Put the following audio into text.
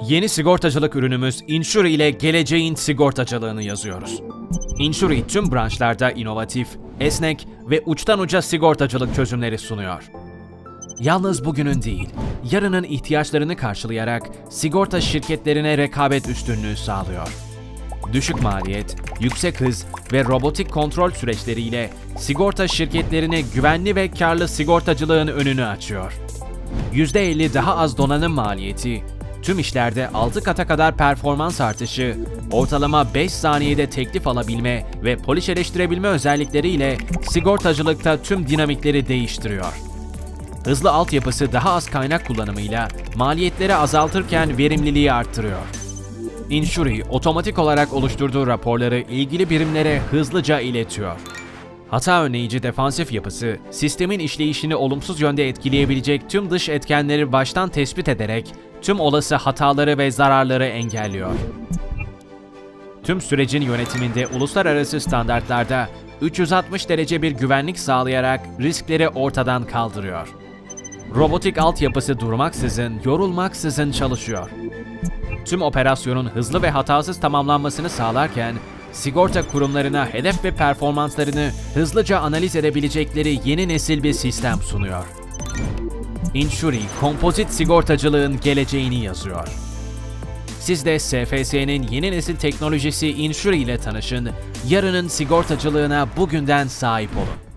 Yeni sigortacılık ürünümüz Insure ile geleceğin sigortacılığını yazıyoruz. Insure tüm branşlarda inovatif, esnek ve uçtan uca sigortacılık çözümleri sunuyor. Yalnız bugünün değil, yarının ihtiyaçlarını karşılayarak sigorta şirketlerine rekabet üstünlüğü sağlıyor. Düşük maliyet, yüksek hız ve robotik kontrol süreçleriyle sigorta şirketlerine güvenli ve karlı sigortacılığın önünü açıyor. %50 daha az donanım maliyeti, tüm işlerde 6 kata kadar performans artışı, ortalama 5 saniyede teklif alabilme ve poliçeleştirebilme özellikleriyle sigortacılıkta tüm dinamikleri değiştiriyor. Hızlı altyapısı daha az kaynak kullanımıyla maliyetleri azaltırken verimliliği arttırıyor. Insuri otomatik olarak oluşturduğu raporları ilgili birimlere hızlıca iletiyor. Hata önleyici defansif yapısı, sistemin işleyişini olumsuz yönde etkileyebilecek tüm dış etkenleri baştan tespit ederek tüm olası hataları ve zararları engelliyor. Tüm sürecin yönetiminde uluslararası standartlarda 360 derece bir güvenlik sağlayarak riskleri ortadan kaldırıyor. Robotik altyapısı durmaksızın, yorulmaksızın çalışıyor. Tüm operasyonun hızlı ve hatasız tamamlanmasını sağlarken, sigorta kurumlarına hedef ve performanslarını hızlıca analiz edebilecekleri yeni nesil bir sistem sunuyor. Insuri, kompozit sigortacılığın geleceğini yazıyor. Siz de SFS'nin yeni nesil teknolojisi Insuri ile tanışın, yarının sigortacılığına bugünden sahip olun.